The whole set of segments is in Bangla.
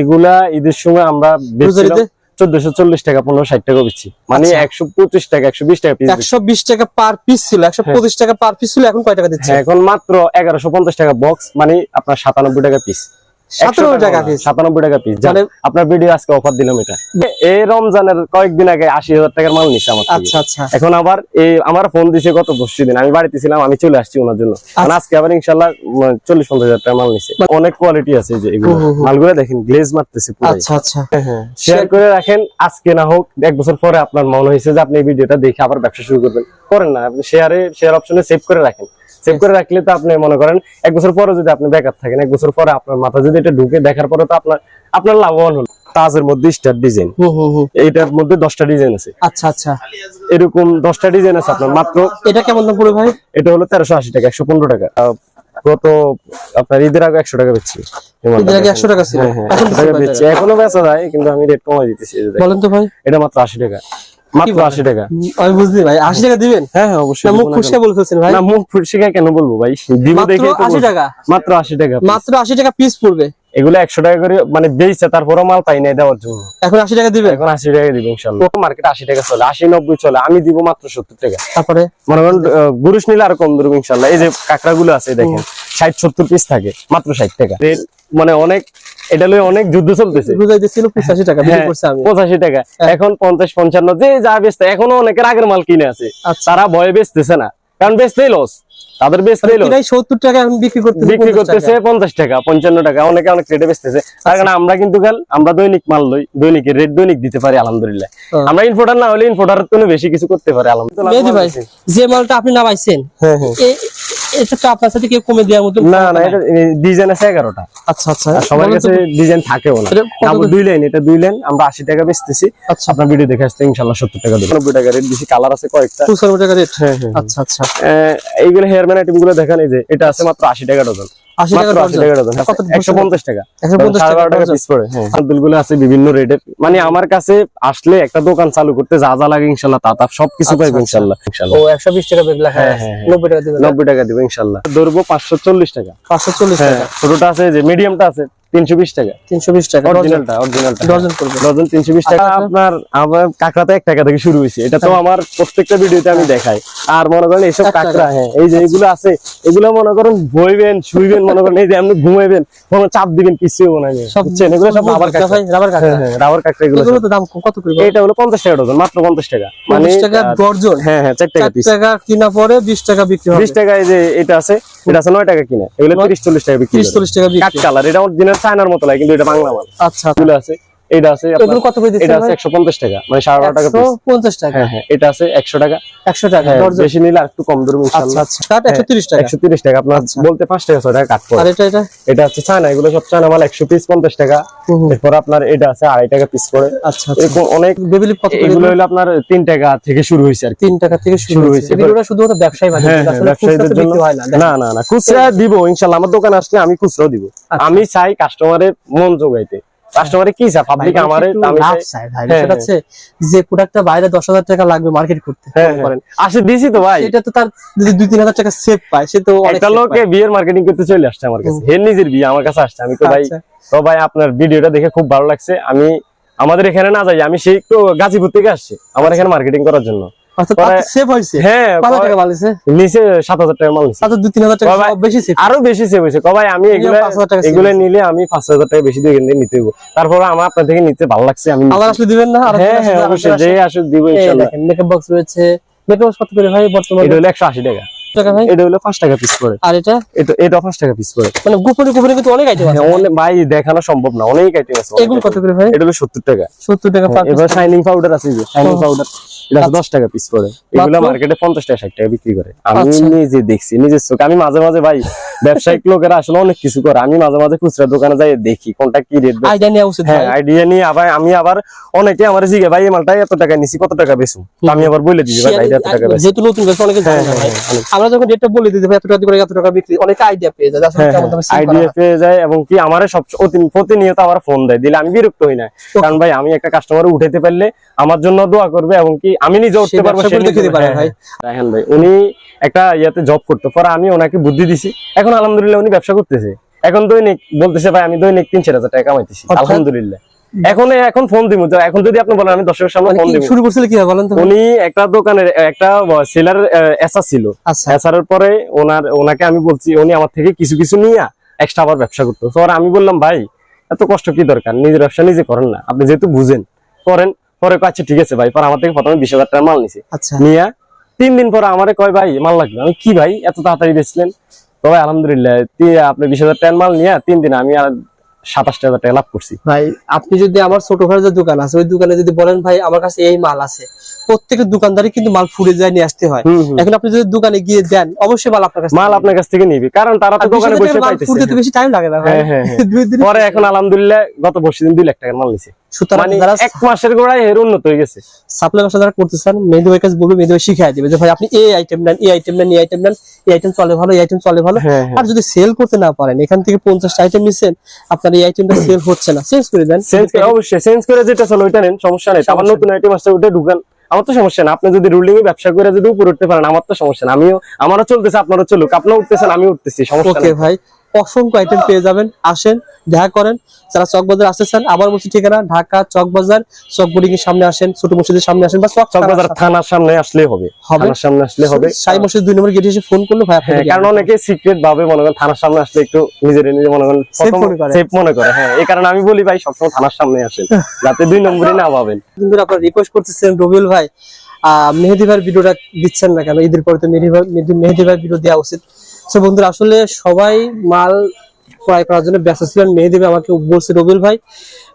এগুলা ঈদের সময় আমরা চোদ্দশো চল্লিশ টাকা পনেরো ষাট টাকা বেচছি। মানে আচ্ছা। একশো পঁচিশ টাকা একশো বিশ টাকা পিস একশো বিশ টাকা পার পিস ছিল একশো পঁচিশ টাকা পার পিস ছিল এখন কয় টাকা দিচ্ছে? এখন মাত্র এগারোশো পঞ্চাশ টাকা বক্স মানে আপনার সাতানব্বই টাকা পিস টাকা পিস সাতানব্বই টাকা পিস মানে আপনার ভিডিও আজকে অফার দিলাম এটা। এই রমজানের কয়েকদিন আগে আশি হাজার টাকার মাল আমার আচ্ছা আচ্ছা। এখন আবার এই আমার ফোন দিছে গত পরশু দিন। আমি বাড়িতে ছিলাম আমি চলে আসছি ওনার জন্য। আচ্ছা। আজকে আবার মাল নিছে। অনেক কোয়ালিটি আছে যে এগুলো। মালগুলো দেখেন গ্লেজ মারতেছে পুরো আচ্ছা আচ্ছা। শেয়ার করে রাখেন আজকে না হোক এক বছর পরে আপনার মনে হয়েছে যে আপনি এই ভিডিওটা দেখে আবার ব্যবসা শুরু করবেন। করেন না আপনি শেয়ারে শেয়ার অপশনে সেভ করে রাখেন। সেভ করে রাখলে তো আপনি মনে করেন এক বছর পরে যদি আপনি বেকার থাকেন এক বছর পরে আপনার মাথা যদি এটা ঢুকে দেখার পরে তো আপনার আপনার লাভবান হল। তাজের মধ্যে স্টার ডিজাইন এইটার মধ্যে দশটা ডিজাইন আছে। আচ্ছা আচ্ছা। এরকম দশটা ডিজাইন আছে আপনার মাত্র এটা কেমন দাম পড়বে ভাই? এটা হলো তেরোশো আশি টাকা একশো পনেরো টাকা। গত আপনার ঈদের আগে একশো টাকা বেচছি। ঈদের আগে 100 টাকা ছিল। এখন 100 টাকা কত বেচছি। এখনও বেচা যায় কিন্তু আমি রেট কমাই দিতেছি। বলেন তো ভাই। এটা মাত্র আশি টাকা। মাত্র আশি টাকা। আমি বুঝলি ভাই আশি টাকা দিবেন? হ্যাঁ হ্যাঁ অবশ্যই মুখ দিব? বলে ফেলছেন ভাই। না মুখ ফুটসিকা কেন বলব ভাই? দিব মাত্র দেখে 80 টাকা? মাত্র আশি টাকা মাত্র আশি টাকা পিস পড়বে। এগুলো একশো টাকা করে মানে বেচছে তারপরে মাল পাই নাই দেওয়ার জন্য। এখন আশি টাকা দিবেন? এখন আশি টাকা দিব ইনশাল্লাহ। মার্কেটে আশি টাকা চলে আশি নব্বই চলে আমি দিব মাত্র সত্তর টাকা। তারপরে? মনে করেন গুরুশ নিলে আর কম ধরবো ইনশাল্লাহ। এই যে কাঁকড়া গুলো আছে দেখেন ষাট সত্তর পিস থাকে মাত্র ষাট টাকা। মানে অনেক এটা লয়ে অনেক যুদ্ধ চলতেছে। বুঝাই দিচ্ছিল পঁচাশি টাকা বিক্রি হ্যাঁ, করছে আমি। পঁচাশি টাকা। এখন পঞ্চাশ পঞ্চান্ন যে যা বেচতে এখনও অনেকের আগের মাল কিনে আছে। আচ্ছা। তারা ভয়ে বেচতেছে না। কারণ বেচতেই লস তাদের বেচতেই লস কিনাই সত্তর টাকা এখন বিক্রি করতে বিক্রি করতেছে পঞ্চাশ টাকা পঞ্চান্ন টাকা। অনেকে অনেক রেটে বেচতেছে। তার কারণে আমরা কিন্তু কাল আমরা দৈনিক মাল লই দৈনিকের রেট দৈনিক দিতে পারি আলহামদুলিল্লাহ। হ্যাঁ। আমরা ইনফোটার না হলে ইনফোটার কোনো বেশি কিছু করতে পারি মেহেদি ভাই আলহামদুলিল্লাহ যে মালটা আপনি নামাইছেন হ্যাঁ হ্যাঁ। এটা তো আপনার সাথে কেউ কমে দেওয়ার মতো না না এটা ডিজাইন আছে এগারোটা। আচ্ছা আচ্ছা। সবার কাছে ডিজাইন থাকেও না। আমরা দুই লাইন এটা দুই লাইন আমরা আশি টাকা বেচতেছি। আচ্ছা। আপনার ভিডিও দেখে আসতে ইনশাল্লাহ সত্তর টাকা দেব। নব্বই টাকা রেট বেশি কালার আছে কয়েকটা। 200 টাকা রেট হ্যাঁ হ্যাঁ। আচ্ছা আচ্ছা। আহ, এইগুলো হেয়ার ম্যান আইটেমগুলো গুলো দেখেন এই যে এটা আছে মাত্র আশি টাকা ডজন। আশি টাকা মাত্র আশি ডজন। টাকা ডজন কত একশো পঞ্চাশ টাকা। 150 সাড়ে টাকা বারো টাকা ডজন। পিস পড়ে। হ্যাঁ। আছে বিভিন্ন রেটের মানে আমার কাছে আসলে একটা দোকান চালু করতে যা যা লাগে ইনশাল্লাহ তা তা সবকিছু আচ্ছা, আচ্ছা। ইনশাল্লাহ। ও একশো বিশ টাকা হ্যাঁ হ্যাঁ। নব্বই টাকা দিবে নব্বই টাকা দিব ইনশাল্লাহ। ধরবো পাঁচশো চল্লিশ টাকা। পাঁচশো চল্লিশ টাকা। ছোটটা আছে যে মিডিয়ামটা আছে। টাকা। টাকা। অরিজিনালটা অরিজিনালটা ডজন করবে। ডজন টাকা। আচ্ছা। আপনার আমার কাঁকড়াতে এক টাকা থেকে শুরু হয়েছে। এটা তো আমার প্রত্যেকটা ভিডিওতে আমি দেখাই। আর মনে করেন এইসব এক টাকা। কাঁকড়া হ্যাঁ এই যে এগুলো আছে এগুলো মনে করেন বইবেন শুইবেন মনে করেন এই যে আপনি ঘুমাইবেন কোনো চাপ দিবেন কিছু মনে হয় সব বুঝছেন? এগুলো সব রাবার কাঁকড়া। রাবার কাঁকড়া। হ্যাঁ রাবার কাঁকড়া এগুলো এগুলো তো দাম কত করে? এইটা হলো পঞ্চাশ টাকা ডজন মাত্র টাকা। মানে টাকা হ্যাঁ হ্যাঁ চার টাকা টাকা কিনা পরে বিশ টাকা বিক্রি হবে। টাকা এই যে এটা আছে এটা আছে টাকা কিনা। এগুলো নয়- তিরিশ চল্লিশ টাকা বিক্রি চল্লিশ টাকা বিক্রি। কালার এটা অরিজিনাল চায়নার মতো লাগে কিন্তু এটা বাংলা মাল। আচ্ছা এগুলো আছে। এটা আছে আপনার- কত করে এটা আছে ভাই? একশো পঞ্চাশ টাকা মানে সাড়ে বারো টাকা টাকা। হ্যাঁ হ্যাঁ এটা আছে টাকা। টাকা হ্যাঁ, বেশি নিলে আর একটু কম ধরবো আচ্ছা কাঠ একশো তিরিশ টাকা। একশো তিরিশ টাকা আপনার। বলতে টাকা টাকা কাট আর এটা এটা? এটা হচ্ছে চায়না এগুলো সব চায়না মাল একশো পিস পঞ্চাশ টাকা। এরপর আপনার এটা আছে আড়াই টাকা পিস পড়ে আচ্ছা আচ্ছা। এরকম অনেক কত এগুলো? হলো আপনার তিন টাকা থেকে শুরু হয়েছে আর তিন টাকা থেকে শুরু হয়েছে। এগুলো শুধুমাত্র ব্যবসায়ী ব্যবসায়ীদের জন্য। না না না খুচরা দিব ইনশাল্লাহ। আমার দোকানে আসলে আমি খুচরাও দিব। আচ্ছা। আমি চাই কাস্টমারের মন জোগাইতে। কাস্টমারে কি চাই পাবলিক আমারে আমি লাভ চাই- চাই ভাই হ্যাঁ, সেটা হচ্ছে যে প্রোডাক্টটা বাইরে দশ হাজার টাকা লাগবে মার্কেট করতে হ্যাঁ করেন। আসে দিছি তো ভাই। সেটা তো তার যদি দুই তিন হাজার টাকা সেভ পায় সে তো একটা লোকে বিয়ের মার্কেটিং করতে চলে আসছে আমার কাছে। হে নিজের বিয়ে আমার কাছে আসছে। আমি তো ভাই আচ্ছা। তো ভাই আপনার ভিডিওটা দেখে খুব ভালো লাগছে। আমি আমাদের এখানে না যাই আমি সেই একটু গাজীপুর থেকে আসছি আমার এখানে মার্কেটিং করার জন্য। অর্থাৎ সেভ হয়েছে। হ্যাঁ কত টাকা টাকা মাল নিছে। টাকা বেশি সেভ আরও বেশি সেভ হয়েছে। কবাই আমি এগুলা এগুলো। নিলে আমি পাঁচ হাজার টাকা বেশি দিয়ে নিতে হইব। তারপরে আমার আপনার থেকে নিতে ভালো লাগছে আমি নিচ্ছি। আসলে দিবেন না আর হ্যাঁ হ্যাঁ অবশ্যই যে আসুক দিব ইনশাল্লাহ। মেকআপ বক্স রয়েছে। মেকআপ বক্স কত করে ভাই বর্তমানে? এটা হলো একশো আশি টাকা। টাকা ভাই এটা হলো পাঁচ টাকা পিস করে। আর এটা? এটা এটা পাঁচ টাকা পিস করে। মানে গোপনে গোপনে কিন্তু অনেক আইটেম আছে। অনেক ভাই দেখানো সম্ভব না অনেক আইটেম আছে। এগুলো কত করে ভাই? এটা হলো সত্তর টাকা। সত্তর টাকা পার এবার শাইনিং পাউডার আছে যে শাইনিং পাউডার এটা আছে দশ টাকা পিস করে। এগুলো মার্কেটে পঞ্চাশ টাকা ষাট টাকা বিক্রি করে। আমি। নিজে দেখছি নিজের চোখে। আমি মাঝে মাঝে ভাই ব্যবসায়িক লোকেরা আসলে অনেক কিছু করে। আমি মাঝে মাঝে খুচরা দোকানে যাই দেখি কোনটা কি রেট আইডিয়া উচিত হ্যাঁ আইডিয়া নিয়ে আবার আমি আবার অনেকে আমার জিগে ভাই এই মালটা এত টাকা নিছি কত টাকা বেচুম? আমি আবার বলে দিই ভাই এটা এত টাকা বেচুম। যেহেতু নতুন ব্যবসা অনেকে জানে না হ্যাঁ, ভাই। হ্যাঁ, হ্যাঁ। আমরা যখন বলে এত টাকা করে এত টাকা বিক্রি অনেকে আইডিয়া পেয়ে যায় আসলে কেমন দামে আইডিয়া পেয়ে যায় এবং কি আমার সব প্রতিনিয়ত আমার ফোন দেয়। দিলে আমি বিরক্ত হই না। কারণ ভাই আমি একটা কাস্টমার উঠাইতে পারলে আমার জন্য দোয়া করবে এবং কি আমি নিজে উঠতে পারব পারে হ্যাঁ, ভাই। হ্যাঁ। রায়হান ভাই উনি একটা ইয়াতে জব করতো। পরে আমি ওনাকে বুদ্ধি দিছি। এখন আলহামদুলিল্লাহ উনি ব্যবসা করতেছে। এখন দৈনিক বলতেছে ভাই আমি দৈনিক তিন চার হাজার টাকা কামাইতেছি। আলহামদুলিল্লাহ। এখন এখন ফোন দিব। এখন যদি আপনি বলেন আমি দর্শকের সামনে মানে ফোন দিব। শুরু করছিল কি বলেন তো? উনি একটা দোকানের একটা সেলার এসা ছিল। আচ্ছা। এসারের পরে ওনার ওনাকে আমি বলছি উনি আমার থেকে কিছু কিছু নিয়ে এক্সট্রা আবার ব্যবসা করতো। তো আমি বললাম ভাই এত কষ্ট কি দরকার? নিজের ব্যবসা নিজে করেন না। আপনি যেহেতু বুঝেন করেন পরে আচ্ছা ঠিক আছে ভাই। পরে আমার থেকে প্রথমে বিশ হাজার টাকা মাল নিছে। আচ্ছা। নিয়ে তিন দিন পরে আমারে কয় ভাই মাল লাগবে। আমি কি ভাই এত তাড়াতাড়ি দিয়েছিলেন তো ভাই আলহামদুলিল্লাহ আপনি বিশ হাজার টাকার মাল নিয়ে তিন দিন আমি আর সাতাশটা হাজার টাকা লাভ করছি। ভাই আপনি যদি আমার ছোট ভাইয়ের যে দোকান আছে ওই দোকানে যদি বলেন ভাই আমার কাছে এই মাল আছে। প্রত্যেকের দোকানদারই কিন্তু মাল ফুড়ে যায় নিয়ে আসতে হয়। এখন আপনি যদি দোকানে গিয়ে দেন অবশ্যই মাল আপনার কাছে মাল আপনার কাছ থেকে নিবি কারণ তারা তো দোকানে বসে পাইতেছে ফুটতে বেশি টাইম লাগে না ভাই। হ্যাঁ, হ্যাঁ, হ্যাঁ। পরে এখন আলহামদুলিল্লাহ গত বর্ষে দিন দুই লাখ টাকার মাল নিছে। সুতরাং মানে যারা এক মাসের গোড়ায় এর উন্নত হয়ে গেছে। সাপ্লাই ব্যবসা যারা করতেছেন মেহেদি ভাই কাছে বলবে মেহেদি ভাই শিখাই দিবে যে ভাই আপনি এই আইটেম নেন এই আইটেম নেন এই আইটেম নেন এই আইটেম চলে ভালো এই আইটেম চলে ভালো। হ্যাঁ, হ্যাঁ। আর যদি সেল করতে না পারেন এখান থেকে পঞ্চাশটা আইটেম নিচ্ছেন আপনার এই আইটেমটা সেল হচ্ছে না। চেঞ্জ করে দেন। চেঞ্জ করে অবশ্যই চেঞ্জ করে যেটা চলো ওইটা নেন সমস্যা নেই। আবার নতুন আইটেম আসছে ওইটা ঢুকান। আমার তো সমস্যা না আপনি যদি রুলিং এ ব্যবসা করে যদি উপরে উঠতে পারেন আমার তো সমস্যা না। আমিও আমারও চলতেছে আপনারও চলুক। আপনারা উঠতেছেন আমি উঠতেছি সমস্যা ওকে ভাই। অসংখ্য আইটেম পেয়ে যাবেন। আসেন দেখা করেন। যারা চকবাজার আসতেছেন আবার বলছি ঠিকানা ঢাকা চকবাজার চক বোর্ডিং এর সামনে আসেন ছোট মসজিদের সামনে আসেন বা চক চকবাজার থানার সামনে। আসলে হবে? থানার সামনে আসলে হবে। সাই মসজিদ দুই নম্বর গেটে এসে ফোন করলে ভাই হ্যাঁ আপনাকে কারণ অনেকে সিক্রেট ভাবে মনে করেন থানার সামনে আসলে একটু নিজের নিজে মনে করেন করে। সেফ মনে করে। হ্যাঁ এই কারণে আমি বলি ভাই সবসময় থানার সামনে আসেন। যাতে দুই নম্বরে না পাবেন। কিন্তু আপনারা রিকোয়েস্ট করতেছেন রবিউল ভাই আহ, মেহেদি ভাইয়ের ভিডিওটা দিচ্ছেন না কেন? ঈদের পরে তো মেহেদি ভাই ভিডিও দেওয়া উচিত। তো বন্ধুরা, আসলে সবাই মাল ক্রয় করার জন্য ব্যস্ত ছিলেন। মেয়ে দেবে আমাকে বলছে রবিল ভাই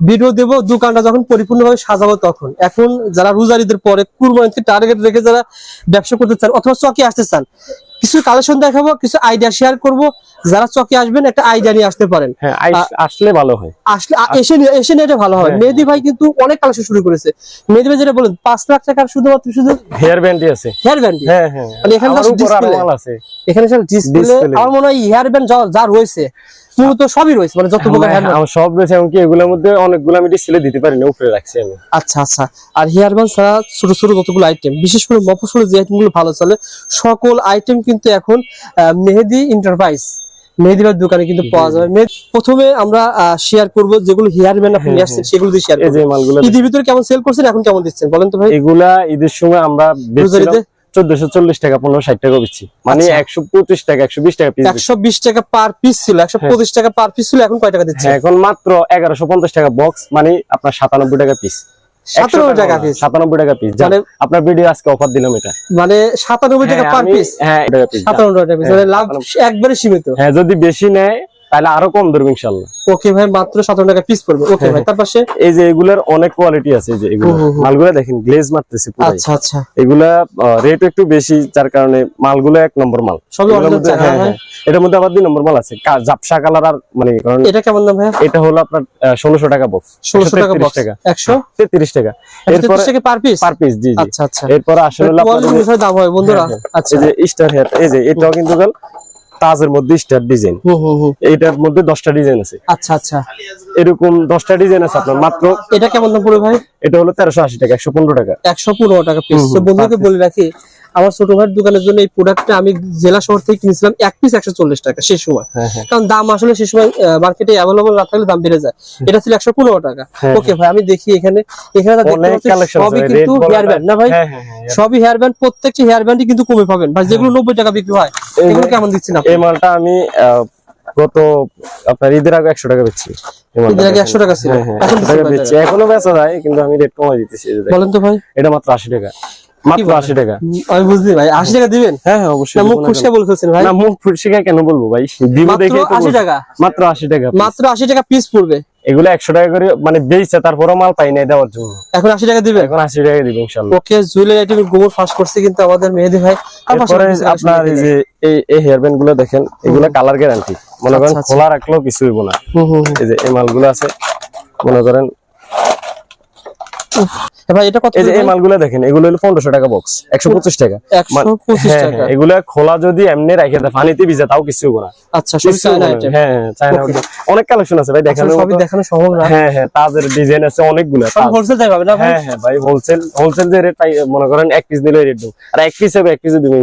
ভিডিও দেব, দোকানটা যখন পরিপূর্ণভাবে সাজাবো তখন। এখন যারা রোজার ঈদের পরে কুরবানিতে টার্গেট রেখে যারা ব্যবসা করতে চান অথবা চকে আসতে চান কিছু কালেকশন দেখাবো কিছু আইডিয়া শেয়ার করব। যারা চকে আসবেন একটা আইডিয়া নিয়ে আসতে পারেন। হ্যাঁ আসলে ভালো হয়। আসলে এসে এসে নিয়ে ভালো হবে হ্যাঁ। মেহেদি ভাই কিন্তু অনেক কালেকশন শুরু করেছে। মেহেদি ভাই যেটা বলেন পাঁচ লাখ টাকার শুধুমাত্র শুধু হেয়ার ব্যান্ডই আছে। হেয়ার ব্যান্ডই হ্যাঁ হ্যাঁ। মানে এখানে। মাল আছে। এখানে ডিসপ্লে। আমার মনে হয় হেয়ার ব্যান্ড যা রয়েছে মূলত সবই রয়েছে মানে যত প্রকার আমার সব রয়েছে এমনকি এগুলোর মধ্যে অনেকগুলো আমি ডিসপ্লে দিতে পারি না উপরে রাখছি আমি। আচ্ছা আচ্ছা। আর হেয়ার ব্যান্ড ছাড়া ছোট ছোট যতগুলো আইটেম বিশেষ করে মফসলের যে আইটেমগুলো ভালো চলে সকল আইটেম কিন্তু এখন মেহেদি এন্টারপ্রাইজ মেহেদি দোকানে কিন্তু পাওয়া যাবে। প্রথমে আমরা শেয়ার করব যেগুলো হেয়ার ব্যান্ড আপনি আসছেন সেগুলো দিয়ে শেয়ার এই যে মালগুলো ঈদের ভিতরে কেমন সেল করছেন এখন কেমন দিচ্ছেন বলেন তো ভাই। এগুলা ঈদের সময় আমরা? চোদ্দশো চল্লিশ টাকা পনেরো ষাট টাকা বেচছি। মানে আচ্ছা। একশো পঁচিশ টাকা একশো বিশ টাকা পিস একশো বিশ টাকা পার পিস ছিল একশো পঁচিশ টাকা পার পিস ছিল এখন কয় টাকা দিচ্ছে হ্যাঁ এখন মাত্র এগারোশো পঞ্চাশ টাকা বক্স মানে আপনার সাতানব্বই টাকা পিস সাতানব্বই টাকা পিস টাকা পিস মানে- আপনার ভিডিও আজকে অফার দিলাম এটা। মানে সাতানব্বই টাকা হ্যাঁ, পার পিস হ্যাঁ টাকা পিস মানে লাভ একবারে সীমিত। হ্যাঁ যদি বেশি নেয় তাহলে আরও কম ধরবে ইনশাল্লাহ ওকে ভাই মাত্র সাতান্ন টাকা পিস পড়বে। ওকে ভাই তার পাশে? এই যে এগুলার অনেক কোয়ালিটি আছে এই যে এগুলো। মালগুলো দেখেন গ্লেজ মারতেছে আচ্ছা আচ্ছা। এগুলা রেট একটু বেশি যার কারণে মালগুলো এক নম্বর মাল। সবই হ্যাঁ, ভাই? হ্যাঁ। এটার মধ্যে আবার দুই নম্বর মাল আছে। জাপসা কালার আর মানে এটা কেমন দাম ভাইয়া? এটা হলো আপনার ষোলোশো টাকা বক্স ষোলোশো টাকা বক্স টাকা। একশো? তেত্রিশ টাকা। এরপর টাকা পার পিস পার পিস জি জি। আচ্ছা আচ্ছা। এরপরে আসলে দাম হয় বন্ধুরা। হ্যাঁ, আচ্ছা। এই যে স্টার হেয়ার এই যে এটাও কিন্তু তাজের মধ্যে স্টার ডিজাইন এইটার মধ্যে দশটা ডিজাইন আছে। আচ্ছা আচ্ছা। এরকম দশটা ডিজাইন আছে আপনার মাত্র এটা কেমন দাম পড়বে ভাই? এটা হলো তেরোশো আশি টাকা একশো পনেরো টাকা। একশো পনেরো টাকা পিস বন্ধুকে বলে রাখি আমার ছোট ভাইয়ের দোকানের জন্য এই প্রোডাক্টটা আমি জেলা শহর থেকে কিনেছিলাম এক পিস একশো চল্লিশ টাকা সেই সময়। হ্যাঁ হ্যাঁ। কারণ দাম আসলে সে সময় মার্কেটে অ্যাভেলেবল না থাকলে দাম বেড়ে যায়। এটা ছিল একশো পনেরো টাকা। হ্যাঁ, ওকে ভাই আমি দেখি এখানে। এখানে সবই কিন্তু হেয়ার ব্যান্ড না ভাই? হ্যাঁ হ্যাঁ হ্যাঁ সবই হেয়ার ব্যান্ড প্রত্যেকটি হেয়ার ব্যান্ডই কিন্তু কমে পাবেন। ভাই যেগুলো নব্বই টাকা বিক্রি হয় এগুলো কেমন দিচ্ছেন এই মালটা আমি গত আপনার ঈদের আগে একশো টাকা বেচছি। ঈদের আগে। 100 টাকা ছিল। হ্যাঁ, হ্যাঁ, এখন 100 টাকা দিচ্ছেন কয় বেচছি। এখনও বেচা যায় কিন্তু আমি রেট কমাই দিতেছি। বলেন তো ভাই। এটা মাত্র আশি টাকা। মাত্র বলেন? আশি টাকা। আমি ভাই আশি টাকা দিবেন? হ্যাঁ হ্যাঁ অবশ্যই। না মুখ দিব না ফুসকে কেন? ভাই। না মুখ কেন বলব ভাই? দিব দেখে তো। টাকা। মাত্র আশি টাকা মাত্র আশি টাকা পিস পড়বে। এগুলো টাকা করে মানে বেচছে তারপরে মাল পাই নাই দেওয়ার জন্য। এখন আশি টাকা দিবেন? এখন আশি টাকা দিব ওকে জুয়েলারি আইটেম গোবর ফাঁস করছে কিন্তু আমাদের মেহেদি ভাই। আপনার এই যে এই এই হেয়ার ব্যান্ডগুলো দেখেন এগুলো কালার গ্যারান্টি মনে করেন আচ্ছা, আচ্ছা। খোলা রাখলেও কিছু হইব না। এই যে এই মালগুলো আছে মনে করেন ভাই এটা কত এই যে দেখেন এগুলো হলো পনেরোশো টাকা বক্স একশো পঁচিশ টাকা। একশো পঁচিশ হ্যাঁ, টাকা। হ্যাঁ, এগুলা খোলা যদি এমনি রেখে দেয় পানিতে ভিজে তাও কিছু হব না। আচ্ছা সব চায়না আইটেম হ্যাঁ হ্যাঁ, চায়না অনেক কালেকশন আছে ভাই দেখানোর সবই দেখানো সম্ভব না। হ্যাঁ হ্যাঁ তাদের ডিজাইন আছে অনেকগুলো সব হোলসেল টাইপ হবে না হ্যাঁ হ্যাঁ ভাই হোলসেল হোলসেল যে রেট মনে করেন এক পিস দিলে রেট দেবো। আর এক পিস হবে এক পিস দিব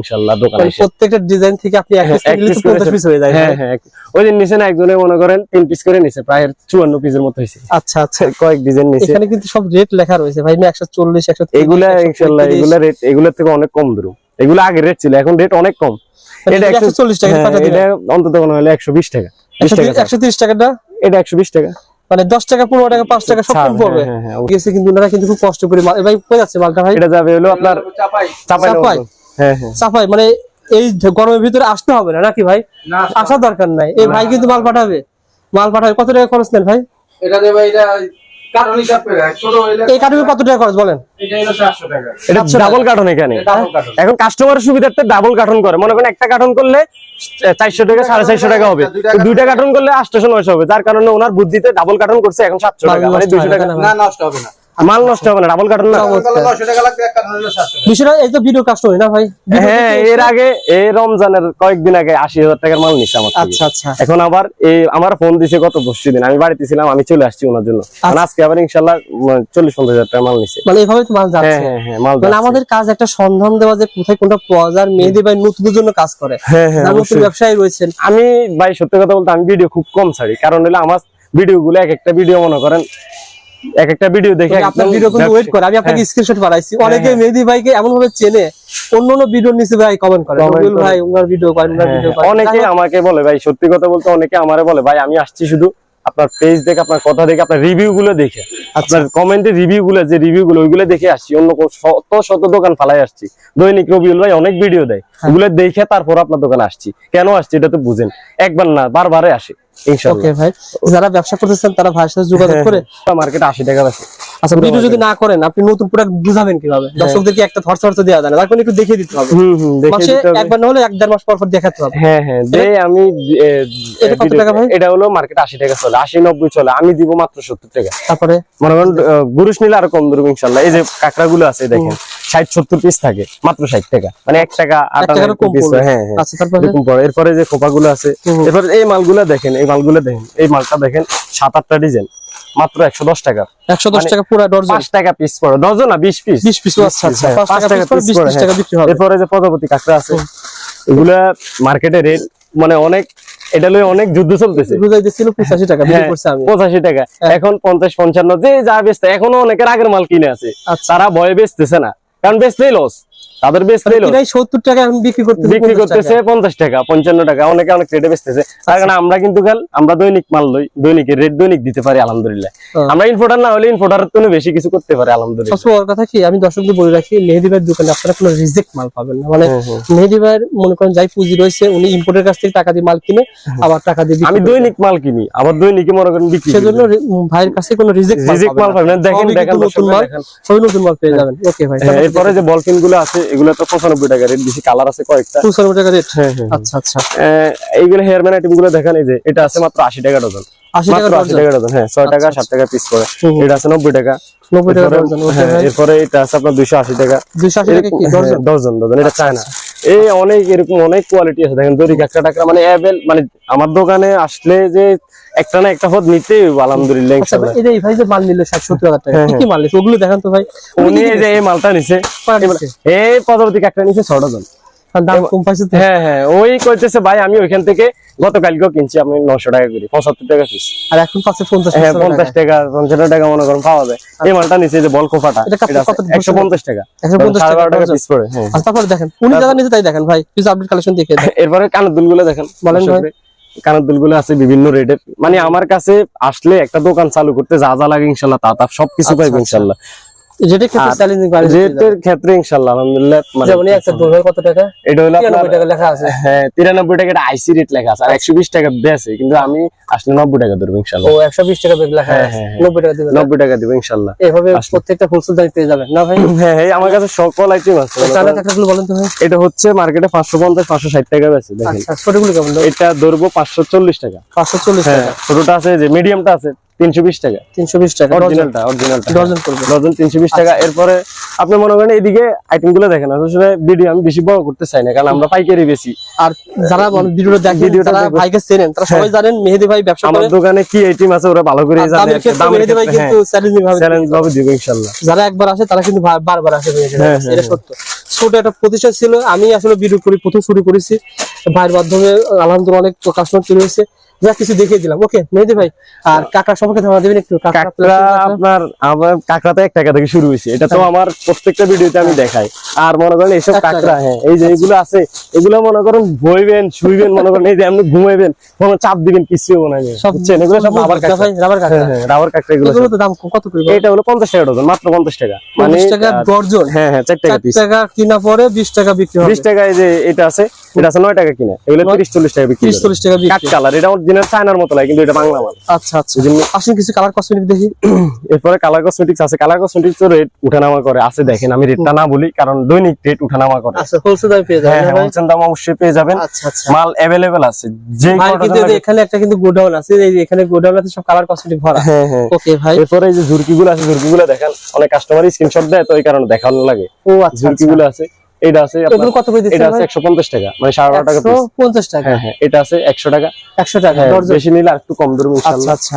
দোকানে মানে প্রত্যেকটা ডিজাইন থেকে আপনি এক পিস হ্যাঁ, নিলে piece তো করে 50 পিস হয়ে যায় হ্যাঁ হ্যাঁ ওই একজনে মনে করেন তিন পিস করে নিছে প্রায় চুয়ান্ন পিসের মতো আচ্ছা আচ্ছা। কয়েক ডিজাইন নিছে। এখানে কিন্তু সব রেট লেখা রয়েছে ভাই একশো চল্লিশ একশো এগুলা ইনশাল্লাহ এগুলা রেট এগুলোর থেকে অনেক কম দূর। এগুলো আগে রেট ছিল এখন রেট অনেক কম। এটা টাকা হ্যাঁ, এটা অন্তত মনে হলে টাকা। টাকাটা? এটা টাকা। মানে টাকা টাকা টাকা সব কম পড়বে। হ্যাঁ, হ্যাঁ, গেছে কিন্তু ওনারা কিন্তু খুব কষ্ট করে ভাই কই যাচ্ছে মালটা ভাই? এটা যাবে হলো আপনার চাপাই। চাপাই? হ্যাঁ হ্যাঁ। সাফাই মানে এই গরমের ভিতরে আসতে হবে না নাকি ভাই? আসার দরকার নাই। এই ভাই কিন্তু মাল পাঠাবে। মাল পাঠাবে কত টাকা খরচ নেন ভাই? এটা এটা এই কত টাকা খরচ বলেন? এটা হলো চারশো টাকা। এটা ডাবল কার্টন এখানে। এখন কাস্টমারের সুবিধার্থে ডাবল কার্টন করে। মনে করেন একটা কার্টন করলে চারশো টাকা সাড়ে চারশো টাকা হবে। দুইটা কার্টন করলে আটশো নয়শো হবে। যার কারণে ওনার বুদ্ধিতে ডাবল কার্টন করছে এখন সাতশো টাকা। মানে দুইশো টাকা। না, না নষ্ট হবে না। মাল নষ্ট হবে না ডাবল কার্টন না? বিষয়টা এই তো ভিডিও কাস্ট হয় না ভাই? হ্যাঁ এর আগে এই রমজানের কয়েকদিন আগে আশি হাজার টাকার মাল নিচ্ছে আমার আচ্ছা আচ্ছা। এখন আবার এই আমার ফোন দিছে গত পরশু দিন। আমি বাড়িতে ছিলাম আমি চলে আসছি ওনার জন্য। আচ্ছা। মানে আজকে আবার ইনশাল্লাহ চল্লিশ পঞ্চাশ হাজার টাকা মাল নিচ্ছে মানে এইভাবে তো মাল হ্যাঁ যাচ্ছে। হ্যাঁ হ্যাঁ মাল মানে আমাদের কাজ একটা সন্ধান দেওয়া যে কোথায় কোনটা পাওয়া যায় মেহেদি ভাই নতুনের জন্য কাজ করে। হ্যাঁ হ্যাঁ নতুন ব্যবসায়ী রয়েছেন। আমি ভাই সত্যি কথা বলতে আমি ভিডিও খুব কম ছাড়ি। কারণ হলো আমার ভিডিও গুলো এক একটা ভিডিও মনে করেন এক একটা ভিডিও দেখে আপনার ভিডিও কিন্তু ওয়েট করে আমি আপনাকে স্ক্রিনশট পাঠাইছি। অনেকে মেহেদি ভাইকে এমন ভাবে চেনে অন্য অন্য ভিডিওর নিচে ভাই কমেন্ট করে। রবিউল ভাই উনার ভিডিও করেন হ্যাঁ, ভিডিও হ্যাঁ। করেন অনেকে আমাকে বলে ভাই সত্যি কথা বলতে অনেকে আমারে বলে ভাই আমি আসছি শুধু আপনার পেজ দেখে আপনার কথা দেখে আপনার রিভিউ গুলো দেখে। আচ্ছা। আপনার কমেন্টে রিভিউ গুলো যে রিভিউ গুলো ওইগুলো দেখে আসছি। অন্য কোনো শত শত দোকান ফালাই আসছি। দৈনিক রবিউল ভাই অনেক ভিডিও দেয়। হ্যাঁ। ওগুলো দেখে তারপর আপনার দোকানে আসছি। কেন আসছি এটা তো বুঝেন। একবার না বারবারে আসে। ইনশাল্লাহ ওকে ভাই। যারা ব্যবসা করতেছেন তারা ভাইয়ের সাথে যোগাযোগ করে মার্কেটে আশি টাকা আছে আচ্ছা ভিডিও যদি না করেন আপনি নতুন প্রোডাক্ট বুঝাবেন কীভাবে? দর্শকদেরকে একটা ধরতে ধরতে দেওয়া যায় না। একটু দেখিয়ে দিতে হবে। মাসে একবার না হলে এক দেড় মাস পর পর দেখাতে হবে। হ্যাঁ হ্যাঁ যে আমি এটা কত টাকা ভাই? এটা হলো মার্কেটে আশি টাকা চলে আশি নব্বই চলে। আমি দিব মাত্র সত্তর টাকা। তারপরে? মনে করেন গুরুশ নিলে আরও কম ধরবো ইনশাল্লাহ। এই যে কাঁকড়া গুলো আছে দেখেন ষাট সত্তর পিস থাকে মাত্র ষাট টাকা। মানে এক টাকা এক টাকারও আটান্ন কম পিস হ্যাঁ হ্যাঁ। আচ্ছা তারপরে? এরপরে যে খোপা গুলো আছে। এরপরে এই মালগুলা দেখেন এই মালগুলা দেখেন এই মালটা দেখেন সাত আটটা ডিজাইন। মাত্র একশো দশ টাকা। একশো দশ মানে টাকা পুরো ডর্জন। পাঁচ টাকা পিস পড়ে। ডজন না বিশ পিস বিশ পিস আচ্ছা আচ্ছা হ্যাঁ, টাকা পরে হ্যাঁ। টাকা বিক্রি হবে। এরপরে যে প্রজাপতি কাঁকড়া আছে এগুলা মার্কেটে রেট মানে অনেক এটা লই অনেক যুদ্ধ চলতেছে। বুঝাই দিচ্ছিল পঁচাশি টাকা বিক্রি হ্যাঁ, করছে আমি। পঁচাশি টাকা। এখন পঞ্চাশ পঞ্চান্ন যে যা বেচতে এখনও অনেকের আগের মাল কিনে আছে। আচ্ছা। তারা ভয়ে বেচতেছে না কারণ বেচতেই লস তাদের লস সত্তর টাকা বিক্রি করতে বিক্রি করতেছে পঞ্চাশ টাকা পঞ্চান্ন টাকা অনেকে অনেক রেটে বেচতেছে। তার কারণে আমরা কিন্তু কাল আমরা দৈনিক মাল লই দৈনিকের রেট দৈনিক দিতে পারি আলহামদুলিল্লাহ। হ্যাঁ। আমরা ইনফোটার না হলে ইনফোটার তো বেশি কিছু করতে পারি আলহামদুলিল্লাহ। কথা কি আমি দর্শকদের বলে রাখি মেহেদি ভাইয়ের দোকানে আপনারা কোনো রিজেক্ট মাল পাবেন না। মানে। মেহেদি ভাইয়ের মনে করেন যাই পুঁজি রয়েছে উনি ইম্পোর্টের কাছ থেকে টাকা দিয়ে মাল কিনে আবার টাকা দিয়ে আমি দৈনিক মাল কিনি আবার দৈনিকই মনে করেন বিক্রি করি। সেজন্য ভাইয়ের কাছে কোনো রিজেক্ট রিজিক মাল পাবেন দেখেন দেখেন নতুন মাল সবই নতুন মাল পেয়ে যাবেন। ওকে ভাই। হ্যাঁ, এরপরে যে বলগুলো আছে এগুলো তো পঁচানব্বই টাকা রেট বেশি কালার আছে কয়েকটা। পঁচানব্বই টাকা রেট হ্যাঁ হ্যাঁ আচ্ছা আচ্ছা। আহ, এইগুলো হেয়ারম্যান আইটেমগুলো দেখেন এই যে এটা আছে মাত্র আশি টাকা ডজন আশি টাকা আশি টাকা ডজন হ্যাঁ ছয় টাকা আচ্ছা, সাত টাকা পিস করে। এটা আছে নব্বই টাকা। এরপরে- হ্যাঁ, এরপরে এটা আছে আপনার দুইশো আশি টাকা। দুইশো আশি টাকা কি ডজন হ্যাঁ, ডজন এটা চায় না এই অনেক এরকম অনেক কোয়ালিটি আছে। দেখেন দড়ি কাঁকড়া মানে অ্যাভেল মানে আমার দোকানে আসলে যে একটা না একটা পদ হইবো, আলহামদুলিল্লাহ আচ্ছা ইনশাআল্লাহ এই ভাই যে মাল নিল টাকা হ্যাঁ, কি কি মাল নিচ্ছে ওগুলো দেখান তো ভাই। উনি যে এই মালটা নিছে কয়টা এবার- নিছে? এই পরবর্তী কাঁকড়া নিছে ছ ডজন। আর দাম কম পাইছে তো। হ্যাঁ হ্যাঁ ওই কইতেছে ভাই আমি ওইখান থেকে গতকালকেও কিনছি আমি নশো টাকা করি পঁচাত্তর টাকা পিস। আর এখন পঞ্চাশ হ্যাঁ। পঞ্চাশ টাকা পঞ্চান্ন টাকা মনে করেন পাওয়া যায়। এই মালটা নিচে যে বল কোফাটা একশো পঞ্চাশ টাকা। সাড়ে বারো টাকা পিস পড়ে হ্যাঁ। তারপরে দেখেন উনি নিচে তাই দেখেন ভাই প্লিজ আপডেট কালেকশন দেখে এরপরে কানের দুলগুলো দেখেন বলেন ভাই। কানের দুলগুলো আছে বিভিন্ন রেটের মানে আমার কাছে আসলে একটা দোকান চালু করতে যা যা লাগে ইনশাল্লাহ তা তা সবকিছু পাইবো পাইবে আচ্ছা। ইনশাল্লাহ ক্ষেত্রে আলহামদুলিল্লাহ মানে যেমন একটা দোকান কত টাকা? এটা হলো আপনার টাকা লেখা আছে। হ্যাঁ তিরানব্বই টাকা এটা আইসি রেট লেখা আছে আর একশো বিশ টাকা বেছে কিন্তু আমি আসলে নব্বই টাকা ধরবো ও টাকা লেখা হ্যাঁ, আছে। হ্যাঁ, হ্যাঁ। টাকা দিবেন নব্বই টাকা দিব ইনশাল্লাহ এভাবে প্রত্যেকটা হোলসেল দামে পেয়ে যাবেন না ভাই? হ্যাঁ হ্যাঁ আমার কাছে সকল আইটেম আছে। কানা বলেন তো ভাই। এটা হচ্ছে মার্কেটে পাঁচশো পঞ্চাশ পাঁচশো ষাট টাকা বেছে দেখেন। আচ্ছা ছোটগুলো কেমন এটা ধরবো পাঁচশো চল্লিশ টাকা। পাঁচশো চল্লিশ হ্যাঁ টাকা। ছোটটা আছে যে মিডিয়ামটা আছে। টাকা। টাকা অরিজিনালটা অরিজিনালটা ডজন করবে। ডজন তিনশো বিশ টাকা। এরপরে আপনি মনে করেন এইদিকে আইটেমগুলো দেখেন। আসলে ভিডিও আমি বেশি বড় করতে চাই না কারণ আমরা পাইকারি বেশি। আর যারা মানে ভিডিওটা দেখেন ভিডিওটা ভাইকে চেনেন তারা সবাই জানেন মেহেদি ভাই ব্যবসা আমার দোকানে কি আইটেম আছে ওরা ভালো করে আর জানে দামের একটা ক্ষেত্রে দামের মেহেদি ভাই কিন্তু চ্যালেঞ্জিং ভাবে চ্যালেঞ্জ ভাবে দিব ইনশাল্লাহ। যারা একবার আসে তারা কিন্তু বারবার আসে হ্যাঁ, কাছে। হ্যাঁ, এটা সত্য ছোট একটা প্রতিষ্ঠান ছিল। আমি আসলে ভিডিও করি প্রথম শুরু করেছি। ভাইয়ের মাধ্যমে আলহামদুলিল্লাহ অনেক কাস্টমার তৈরি হয়েছে যা কিছু দেখিয়ে দিলাম। ওকে মেহেদি ভাই আর কাকা সম্পর্কে ধারণা দেবেন একটু? কাকা কাঁকড়া আপনার আমার কাঁকড়া এক টাকা থেকে শুরু হয়েছে। এটা তো আমার প্রত্যেকটা ভিডিওতে আমি দেখাই। আর মনে করেন এইসব এক কাঁকড়া হ্যাঁ এই যে এগুলো আছে এগুলো মনে করেন বইবেন শুইবেন মনে করেন এই যে আপনি ঘুমাইবেন কোনো চাপ দিবেন কিছু মনে হয়। সব বুঝছেন? এগুলো সব রাবার কাঁকড়া। ভাই রাবার কাকা হ্যাঁ হ্যাঁ রাবার কাঁকড়া এগুলো তো দাম কত করে এটা হলো পঞ্চাশ টাকা ডজন মাত্র পঞ্চাশ টাকা। মানে পঞ্চাশ টাকা আহ, ডর্জন হ্যাঁ হ্যাঁ চার টাকা চার পিস টাকা কিনা পরে বিশ টাকা বিক্রি হবে। বিশ টাকা এই যে এটা আছে এটা আছে নয় টাকা কিনা। এগুলো নয়- তিরিশ চল্লিশ টাকা বিক্রি তিরিশ করে। চল্লিশ টাকা কাঠ বিক্রি কালার এটা অরিজিনাল চায়নার মতো লাগে কিন্তু এটা বাংলা মাল। আচ্ছা আচ্ছা। আসুন কিছু কালার কসমেটিক দেখি। এরপরে কালার কসমেটিক্স আছে। কালার কসমেটিক্স রেট উঠানামা করে। আছে দেখেন আমি রেটটা না বলি কারণ দৈনিক রেট উঠানামা করে। আচ্ছা হোলসেল দামে পেয়ে হ্যাঁ যাবেন হ্যাঁ হোলসেল দাম অবশ্যই পেয়ে যাবেন। আচ্ছা আচ্ছা। মাল অ্যাভেলেবেল আছে। যে কিন্তু এখানে একটা কিন্তু গোডাউন আছে। এই এখানে গোডাউন আছে সব কালার কসমেটিক ভরা। হ্যাঁ হ্যাঁ। ওকে ভাই। এরপরে এই যে ঝুরকি গুলো আছে ঝুরকি গুলো দেখেন অনেক কাস্টমার স্ক্রিনশট দেয় তো এই কারণে দেখানো লাগে। ও আচ্ছা ঝুরকি গুলো আছে। এটা আছে আপনার- কত করে এটা আছে ভাই? একশো পঞ্চাশ টাকা মানে টাকা একশো পিস পঞ্চাশ টাকা। হ্যাঁ হ্যাঁ এটা আছে একশো টাকা। একশো টাকা হ্যাঁ বেশি নিলে আর একটু কম ধরবো আচ্ছা আচ্ছা।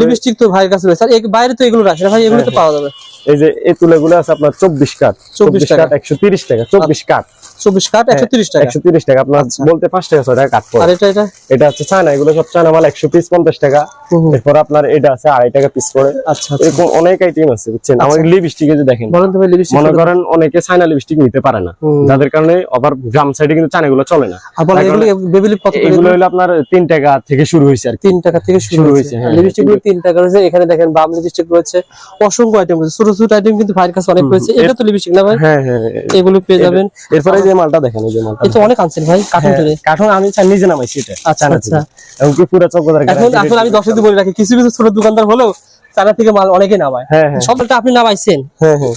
লিপস্টিক তো ভাইয়ের কাছে আর এর বাইরে তো এগুলো রাখে ভাই এগুলো তো পাওয়া যাবে। এই যে এই তুলাগুলো আছে আপনার চব্বিশ কাঠ 24 চব্বিশ টাকা। কাঠ একশো তিরিশ টাকা চব্বিশ কাঠ চব্বিশ কাঠ একশো তিরিশ টাকা। একশো তিরিশ টাকা। আপনার আচ্ছা। বলতে পাঁচ টাকা ছয় টাকা কাঠ পড়ে। আর এটা এটা? এটা হচ্ছে চায়না এগুলো সব চায়না মাল একশো পিস পঞ্চাশ টাকা। হুম হুম। এরপর আপনার এটা আছে আড়াই টাকা পিস পড়ে। আচ্ছা আচ্ছা। এরকম অনেক আইটেম আছে বুঝছেন? আমার লিপস্টিক যে দেখেন বলেন তো ভাই লিপস্টিক মনে করেন অনেকে চায়না লিপস্টিক নিতে পারে না। যাদের কারণে আবার গ্রাম সাইডে কিন্তু চায়না গুলো চলে না। এগুলো হলো আপনার তিন টাকা থেকে শুরু হয়েছে আর তিন টাকা থেকে শুরু হয়েছে। হ্যাঁ, লিপস্টিকগুলো তিন টাকা রয়েছে। এখানে দেখেন বাম লিপস্টিক রয়েছে। অসংখ্য আইটেম রয়েছে। ছোট ছোট আইটেম কিন্তু ভাইয়ের কাছে অনেক রয়েছে। এটা তো লিপস্টিক না ভাই? হ্যাঁ হ্যাঁ হ্যাঁ। এগুলো পেয়ে যাবেন। এরপরে যে মালটা দেখেন এই যে মালটা তো অনেক আনছেন ভাই কার্টুন হ্যাঁ, করে কার্টুন আমি চাই নিজে নামাইছি এটা আচ্ছা আচ্ছা। এমনকি পুরো চকবাজার এখন এখন আমি দর্শকদের বলে রাখি কিছু কিছু ছোট দোকানদার হলেও চায়না থেকে মাল অনেকে নামায়। হ্যাঁ হ্যাঁ। সবটা আপনি নামাইছেন। হ্যাঁ হ্যাঁ।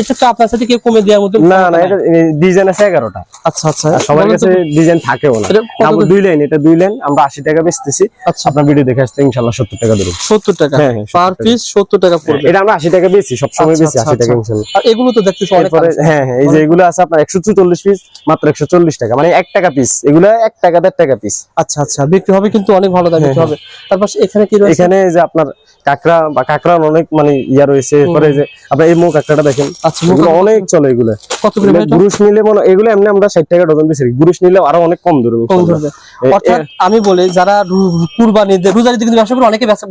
এটা তো আপনার সাথে কেউ কমে দেওয়ার মতো না না এটা ডিজাইন আছে এগারোটা। আচ্ছা আচ্ছা। সবার কাছে ডিজাইন থাকেও না। আমার? দুই লাইন এটা দুই লাইন আমরা আশি টাকা বেচতেছি। আচ্ছা। আপনার ভিডিও দেখে আসতে ইনশাল্লাহ সত্তর টাকা দেবো সত্তর টাকা? হ্যাঁ, হ্যাঁ, পার পিস সত্তর টাকা পড়বে। এটা আমরা আশি টাকা বেশি সবসময় আচ্ছা, বেশি আচ্ছা, আশি টাকা আচ্ছা। ইনশাল্লাহ। আর এগুলো তো দেখতেছি অনেক হ্যাঁ হ্যাঁ এই যে এগুলো আছে আপনার একশো চল্লিশ পিস মাত্র একশো চল্লিশ টাকা। মানে এক টাকা পিস এগুলো এক টাকা দেড় টাকা পিস আচ্ছা আচ্ছা। বিক্রি হবে কিন্তু অনেক ভালো দাম বিক্রি হবে। তারপর এখানে কি রয়েছে? এখানে যে আপনার কাঁকড়া বা কাঁকড়ার অনেক মানে ইয়া রয়েছে। এই যে আপনার এই মুখ কাঁকড়াটা দেখেন। আচ্ছা এগুলো অনেক চলে এগুলো। কত করে গুরুশ নিলে মনে এগুলো এমনি আমরা ষাট টাকা ডজন বেশি গুরুশ নিলে আরও অনেক কম ধরবে কম ধরবে। অর্থাৎ আমি বলি যারা কিন্তু ব্যবসা করে অনেকে ব্যবসা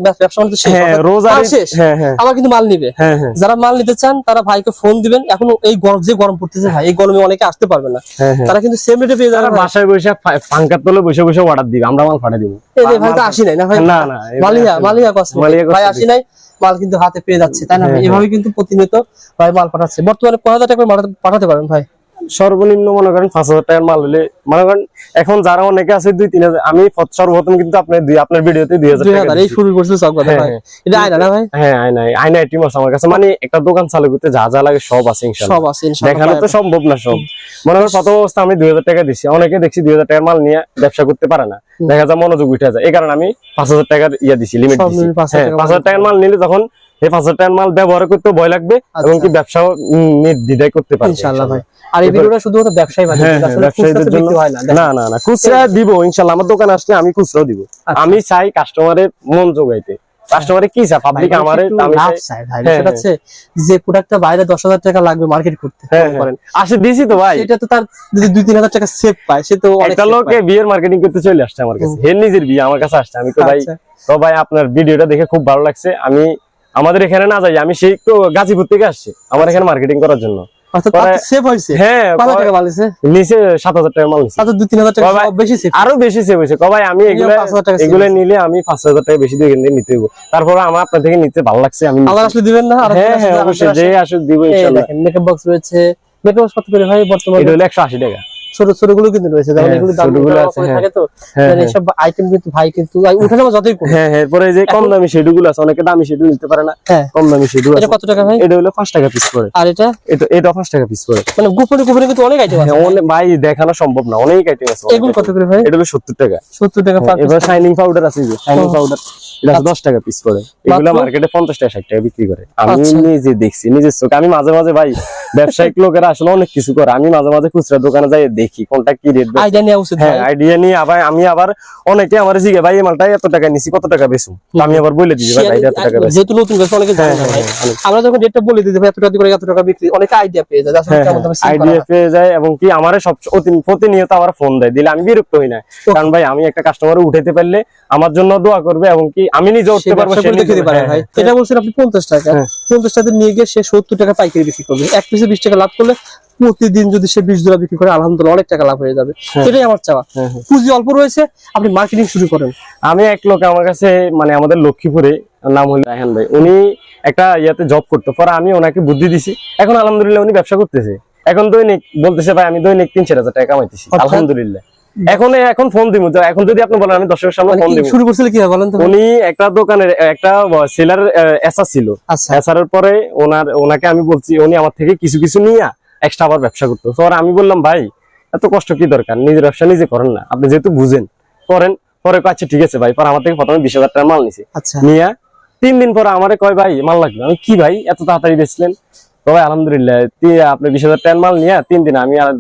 শেষ হ্যাঁ মাল হ্যাঁ হ্যাঁ। আমার কিন্তু মাল নিবে। হ্যাঁ হ্যাঁ। যারা মাল নিতে চান তারা ভাইকে ফোন দিবেন। এখন এই গরম যে গরম পড়তেছে ভাই এই গরমে অনেকে আসতে পারবে না। হ্যাঁ হ্যাঁ। তারা কিন্তু সেম রেটে পেয়ে যাবে বাসায় বসে তলে বসে বসে অর্ডার দিবে আমরা মাল পাঠিয়ে দিব। এই ভাই তো আসি নাই না ভাই? না না মালিয়া মালিয়া ভাই আসি নাই। মাল কিন্তু হাতে পেয়ে যাচ্ছে তাই না? হ্যাঁ, এভাবে কিন্তু প্রতিনিয়ত ভাই মাল পাঠাচ্ছে। বর্তমানে কয় হাজার টাকা পাঠাতে পারেন ভাই? সর্বনিম্ন মনে করেন পাঁচ হাজার টাকার মাল হলে মনে করেন এখন যারা অনেকে আছে দুই তিন হাজার আমি সর্বপ্রথম কিন্তু আপনার দুই আপনার ভিডিওতে দুই হাজার এই শুরু করছে চক কথা হ্যাঁ, হ্যাঁ। এটা আয়না না ভাই? হ্যাঁ আয়না আয়না আইটেম আছে আমার কাছে। মানে একটা দোকান চালু করতে যা যা লাগে সব আছে সব আছে ইনশাআল্লাহ দেখানো তো সম্ভব না সব। মনে করেন প্রথম অবস্থা আমি দুই হাজার টাকা দিছি। অনেকে দেখছি দুই হাজার টাকার মাল নিয়ে ব্যবসা করতে পারে না। দেখা যায় মনোযোগ উঠে যায়। এই কারণে আমি পাঁচ হাজার টাকার ইয়া দিছি লিমিট দিছি। মিলে 5,000 হ্যাঁ টাকা পাঁচ হাজার টাকার মাল নিলে তখন মাল ব্যবহার করতে ভয় লাগবে এবং কি নির্দ্বিধায় করতে পারবে ইনশাআল্লাহ ভাই। আর এই ভিডিওটা শুধুমাত্র ব্যবসায়ী হ্যাঁ, হ্যাঁ, ব্যবসায়ীদের জন্য- না না না খুচরা দিব ইনশাল্লাহ আমার দোকানে আসলে আমি খুচরাও দিব। আচ্ছা। আমি চাই কাস্টমারের মন জোগাইতে। কাস্টমারে কি চাই পাবলিক ভাই, আমারে আমি চাই- চাই ভাই। হ্যাঁ, সেটা হচ্ছে যে প্রোডাক্টটা বাইরে দশ হাজার টাকা লাগবে মার্কেট করতে করেন। আসে দিছি তো ভাই। সেটা তো তার যদি দুই তিন হাজার টাকা সেভ পায় সে তো একটা লোকে বিয়ের মার্কেটিং করতে চলে আসছে আমার কাছে। হের নিজের বিয়ে আমার কাছে আসছে। আমি তো ভাই আচ্ছা। তো ভাই আপনার ভিডিওটা দেখে খুব ভালো লাগছে। আমি আমাদের এখানে না যাই আমি সেই তো গাজীপুর থেকে আসছি আমার এখানে মার্কেটিং করার জন্য। অর্থাৎ পরে- সেভ হয়েছে? হ্যাঁ কত কয়- টাকা মালিছে নিচে সাত হাজার টাকা মাল নিছে। তাতে দুই তিন হাজার টাকা বেশি আরও বেশি সেভ হয়েছে। কবাই আমি এগুলো 5,000 টাকা save এগুলো হয়েছে। নিলে আমি পাঁচ হাজার টাকা বেশি দিয়ে নিতে হব তারপরে আমার আপনার থেকে নিতে ভালো লাগছে আমি দিবেন না হ্যাঁ হ্যাঁ অবশ্যই যে আসুক দিব মেকআপ বক্স রয়েছে। মেকআপ বক্স কত করে ভাই বর্তমানে? এটা একশো আশি টাকা। ছোট ছোটগুলো কিন্তু রয়েছে। যেমন হ্যাঁ, এগুলো দাম হ্যাঁ। থাকে তো। হ্যাঁ, মানে। এইসব আইটেম কিন্তু ভাই কিন্তু উঠানামা যতই করুক। হ্যাঁ হ্যাঁ এই যে কম দামি শেডু গুলো আছে অনেকে দামি শেডু নিতে পারে না। কম দামি শেডু এটা কত টাকা ভাই? এটা হলো পাঁচ টাকা পিস করে। আর এটা? এটা এটা পাঁচ টাকা পিস করে। মানে গোপনে গোপনে কিন্তু অনেক আইটেম আছে। অনেক ভাই দেখানো সম্ভব না। অনেক আইটেম আছে এগুলো কত। করে ভাই? এটা হলো সত্তর টাকা। সত্তর টাকা এবার শাইনিং পাউডার আছে যে শাইনিং পাউডার এটা দশ টাকা পিস পড়ে এগুলো মার্কেটে পঞ্চাশ টাকা ষাট টাকা বিক্রি করে। আমি আচ্ছা। নিজে দেখছি নিজের চোখে। আমি মাঝে মাঝে ভাই ব্যবসায়িক লোকেরা আসলে অনেক কিছু করে। আমি মাঝে মাঝে খুচরা দোকানে যাই দেখি কোনটা কি রেট আইডিয়া উচিত হ্যাঁ আইডিয়া নিয়ে আবার আমি আবার অনেকে আমার জিগে ভাই এই মালটা এত টাকা নিছি কত টাকা বেচুম? আমি আবার বলে দিই ভাই Share- এত টাকা বেচুম? যেহেতু নতুন ব্যবসা অনেকে জানে না হ্যাঁ, ভাই। হ্যাঁ, আমরা যখন রেটটা বলে দিতে ভাই এত টাকা করে এত টাকা বিক্রি অনেকে আইডিয়া পেয়ে যায়। আসলে কেমন দামে আইডিয়া পেয়ে যায় এবং কি আমার সব প্রতিনিয়ত আমার ফোন দেয়। দিলে আমি বিরক্ত হই না। কারণ ভাই আমি একটা কাস্টমার উঠাতে পারলে আমার জন্য দোয়া করবে এবং কি আমি নিজে উঠতে পারব সে খেতে পারে হ্যাঁ, ভাই। হ্যাঁ। এটা বলছেন আপনি পঞ্চাশ টাকা। হ্যাঁ। পঞ্চাশ টাকা নিয়ে গিয়ে সে সত্তর টাকা পাইকারি বিক্রি করবে। এক পিসে বিশ টাকা লাভ করলে প্রতিদিন যদি সে বিশ জোড়া বিক্রি করে আলহামদুলিল্লাহ অনেক টাকা লাভ হয়ে যাবে। এটাই আমার চাওয়া। হ্যাঁ, হ্যাঁ। পুঁজি অল্প রয়েছে আপনি মার্কেটিং শুরু করেন। আমি এক লোক আমার কাছে মানে আমাদের লক্ষ্মীপুরে নাম হলো রায়হান ভাই। উনি একটা ইয়াতে জব করতো। পরে আমি ওনাকে বুদ্ধি দিছি। এখন আলহামদুলিল্লাহ উনি ব্যবসা করতেছে। এখন দৈনিক বলতেছে ভাই আমি দৈনিক তিন চার হাজার টাকা কামাইতেছি। আলহামদুলিল্লাহ। এখন এখন ফোন দিব এখন যদি আপনি বলেন আমি দর্শকের সামনে মানে ফোন দিব শুরু করছিল কি বলেন তো? উনি একটা দোকানের একটা সেলার এসা ছিল। আচ্ছা। এসারের পরে ওনার ওনাকে আমি বলছি উনি আমার থেকে কিছু কিছু নিয়ে এক্সট্রা আবার ব্যবসা করতো। তো আমি বললাম ভাই এত কষ্ট কি দরকার? নিজের ব্যবসা নিজে করেন না। আপনি যেহেতু বুঝেন করেন পরে আচ্ছা ঠিক আছে ভাই পরে আমার থেকে প্রথমে বিশ হাজার টাকা মাল নিছে। আচ্ছা। নিয়ে তিন দিন পরে আমারে কয় ভাই মাল লাগবে। আমি কি ভাই এত তাড়াতাড়ি বেচলেন? তো ভাই আলহামদুলিল্লাহ আপনি বিশ হাজার টাকার মাল নিয়ে তিন দিন আমি আর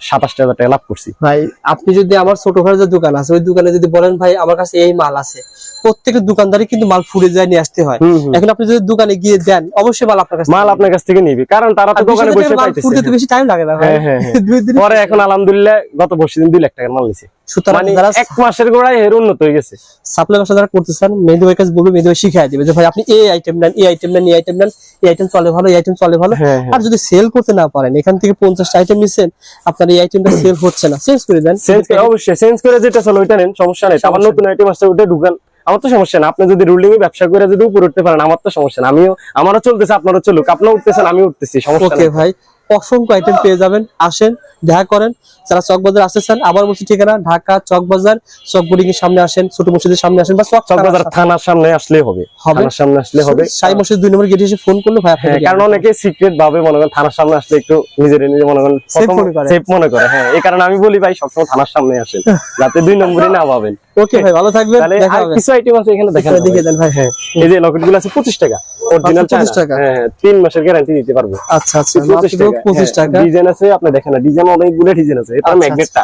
সাতাশটা হাজার টাকা লাভ করছি। ভাই আপনি যদি আমার ছোট যে দোকান আছে ওই দোকানে যদি বলেন ভাই আমার কাছে এই মাল আছে। প্রত্যেকের দোকানদারই কিন্তু মাল ফুরে যায় নিয়ে আসতে হয়। এখন আপনি যদি দোকানে গিয়ে দেন অবশ্যই মাল আপনার কাছে মাল আপনার কাছ থেকে নিবি কারণ তারা তো দোকানে বসে পাইতেছে ফুরতে তো বেশি টাইম লাগে না ভাই। হ্যাঁ, হ্যাঁ, হ্যাঁ। দুই দিন পরে এখন আলহামদুলিল্লাহ গত বর্ষে দিন দুই লাখ টাকার মাল নিছে। সুতরাং মানে যারা এক মাসের গোড়ায় এর উন্নত হয়ে গেছে। সাপ্লাই ব্যবসা যারা করতেছেন মেহেদি ভাই কাছে বলবে মেহেদি ভাই শিখাই দিবে যে ভাই আপনি এই আইটেম নেন এই আইটেম নেন এই আইটেম নেন এই আইটেম চলে ভালো এই আইটেম চলে ভালো। হ্যাঁ, হ্যাঁ। আর যদি সেল করতে না পারেন এখান থেকে পঞ্চাশটা আইটেম নিচ্ছেন আপনার এই আইটেমটা সেল হচ্ছে না। চেঞ্জ করে দেন। চেঞ্জ করে অবশ্যই চেঞ্জ করে যেটা চলো ওইটা নেন সমস্যা নেই। নতুন আইটেম আসছে ওইটা ঢুকান। আমার তো সমস্যা না আপনি যদি রুলিং এ ব্যবসা করে যদি উপরে উঠতে পারেন আমার তো সমস্যা না। আমিও আমারও চলতেছে আপনারও চলুক। আপনারা উঠতেছেন আমি উঠতেছি সমস্যা ওকে ভাই। অসংখ্য আইটেম পেয়ে যাবেন আসেন দেখা করেন। যারা চকবাজার আসতেছেন আবার বলছি ঠিকানা ঢাকা চকবাজার চক বোর্ডিং এর সামনে আসেন ছোট মসজিদের সামনে আসেন বা চক চকবাজার থানার সামনে। আসলে হবে? থানার সামনে আসলে হবে। সাই মসজিদ দুই নম্বর গেটে এসে ফোন করলে ভাই হ্যাঁ আপনাকে কারণ অনেকে সিক্রেট ভাবে মনে করেন থানার সামনে আসলে একটু নিজের নিজে মনে করেন মনে করে। সেফ মনে করে। হ্যাঁ এই কারণে আমি বলি ভাই সবসময় থানার সামনে আসেন যাতে দুই নম্বরে না পাবেন ওকে ভাই ভালো থাকবেন দেখা হবে। কিছু আইটেম আছে এখানে দেখেন দেখে দেন ভাই হ্যাঁ। এই যে আছে পঁচিশ টাকা অরিজিনাল 25 টাকা? হ্যাঁ হ্যাঁ, তিন মাসের গ্যারান্টি দিতে পারব। আচ্ছা আচ্ছা পঁচিশ মাত্র টাকা ডিজাইন আছে আপনি দেখেন না ডিজাইন অনেকগুলো ডিজাইন আছে এটা আচ্ছা, ম্যাগনেটটা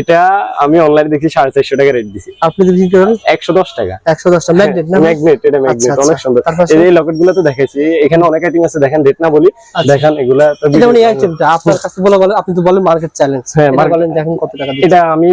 এটা আমি অনলাইনে দেখি সাড়ে চারশো টাকা রেট দিছি। আপনি যদি বিক্রি করেন? একশো দশ টাকা। একশো দশটা ম্যাগনেট না? ম্যাগনেট এটা ম্যাগনেট আচ্ছা, অনেক আচ্ছা। সুন্দর এই যে লকেটগুলো তো দেখাইছি এখানে অনেক আইটেম আছে দেখেন রেট না বলি দেখেন এগুলা তো এটা মানে আইটেমটা আপনার কাছে বলে বলে আপনি তো বলেন মার্কেট চ্যালেঞ্জ হ্যাঁ, বলেন দেখেন কত টাকা এটা আমি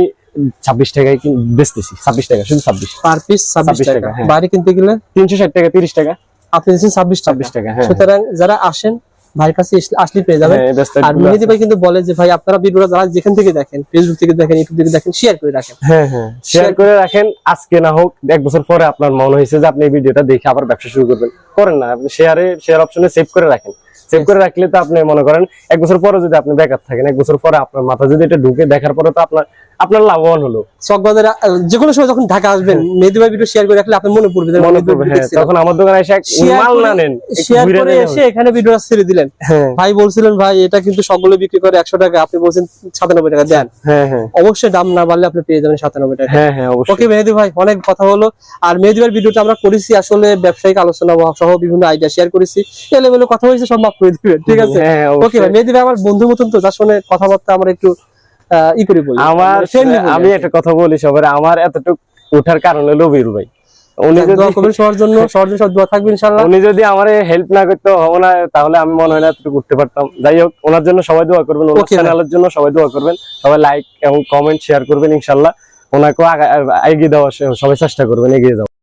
ছাব্বিশ টাকায় বেচতেছি ছাব্বিশ টাকা শুধু ছাব্বিশ। পার পিস ছাব্বিশ টাকা হ্যাঁ। বাইরে কিনতে গেলে তিনশো ষাট টাকা তিরিশ টাকা। আপনি দিচ্ছেন ছাব্বিশ ছাব্বিশ টাকা হ্যাঁ। সুতরাং যারা আসেন ভাইয়ের কাছে আসলে পেয়ে যাবেন। হ্যাঁ, আর মেহেদি ভাই কিন্তু বলে যে ভাই আপনারা ভিডিওটা যারা যেখান থেকে দেখেন ফেসবুক থেকে দেখেন ইউটিউব থেকে দেখেন শেয়ার করে রাখেন। হ্যাঁ হ্যাঁ। শেয়ার করে রাখেন। আজকে না হোক এক বছর পরে আপনার মনে হয়েছে যে আপনি এই ভিডিওটা দেখে আবার ব্যবসা শুরু করবেন। করেন না আপনি শেয়ারে শেয়ার অপশনে সেভ করে রাখেন। সেভ করে রাখলে তো আপনি মনে করেন এক বছর পরে যদি আপনি বেকার থাকেন এক বছর পরে আপনার মাথা যদি এটা ঢুকে দেখার পরে তো আপনার আপনার লাভবান হলো। চকবাজারে যে কোনো সময় যখন ঢাকা আসবেন মেহেদি ভাই ভিডিও শেয়ার করে রাখলে আপনার মনে পড়বে মনে পড়বে হ্যাঁ। তখন আমার দোকানে এসে মাল না নেন শেয়ার করে এসে এখানে ভিডিওটা ছেড়ে দিলেন। হ্যাঁ। ভাই বলছিলেন ভাই এটা কিন্তু সকলে বিক্রি করে একশো টাকা আপনি বলছেন সাতানব্বই টাকা দেন। হ্যাঁ হ্যাঁ। অবশ্যই দাম না বাড়লে আপনি পেয়ে যাবেন সাতানব্বই টাকা। হ্যাঁ হ্যাঁ অবশ্যই। ওকে মেহেদি ভাই অনেক কথা হলো। আর মেহেদি ভাই ভিডিওটা আমরা করেছি আসলে ব্যবসায়িক আলোচনা সহ বিভিন্ন আইডিয়া শেয়ার করেছি। এলেবেলে কথা হয়েছে সব মাফ করে দিবেন ঠিক আছে? হ্যাঁ ওকে ভাই মেহেদি ভাই আমার বন্ধু মতন তো যার সঙ্গে কথাবার্তা আমরা একটু ই করে বলি। আমার মানে আমি একটা কথা বলি সবার আমার এতটুকু ওঠার কারণ হলো বীর ভাই। উনি যদি জন্য দোয়া থাকবে উনি যদি আমার হেল্প না করতে হব না তাহলে আমি মনে হয় না এতটুকু করতে পারতাম। যাই হোক ওনার জন্য সবাই দোয়া করবেন ওনার Okay, চ্যানেলের জন্য সবাই দোয়া করবেন। সবাই লাইক এবং কমেন্ট শেয়ার করবেন ইনশাল্লাহ ওনাকেও এগিয়ে দেওয়া সবাই চেষ্টা করবেন এগিয়ে যাওয়া